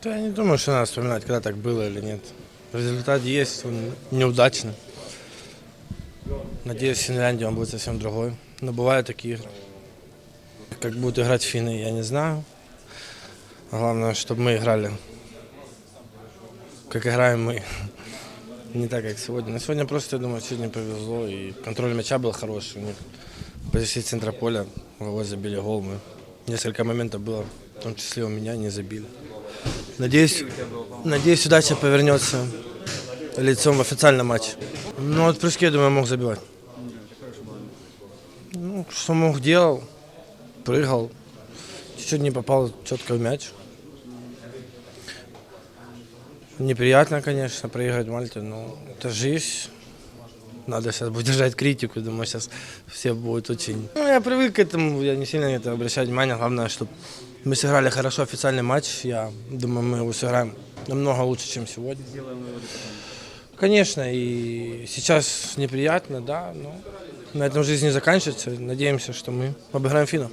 Да я не думаю, что надо вспоминать, когда так было или нет. Результат есть, он неудачный. Надеюсь, в Финляндии он будет совсем другой. Но бывают такие игры. Как будут играть финны, я не знаю. Главное, чтобы мы играли, как играем мы. Не так, как сегодня. Но сегодня просто, я думаю, сегодня повезло. И контроль мяча был хороший. У них почти центра поля забили гол. Мы. Несколько моментов было, в том числе у меня, не забили. Надеюсь, надеюсь, удача повернется лицом в официальном матче. Ну, вот прыжки, я думаю, мог забивать. Ну, что мог, делал. Прыгал. Чуть-чуть не попал четко в мяч. Неприятно, конечно, проиграть Мальте, но это жизнь. Надо сейчас будет держать критику, думаю, сейчас все будут очень... Ну, я привык к этому, я не сильно это обращаю внимание. Главное, чтобы мы сыграли хорошо официальный матч. Я думаю, мы его сыграем намного лучше, чем сегодня. Конечно, и сейчас неприятно, да, но на этом жизнь не заканчивается. Надеемся, что мы обыграем финнов.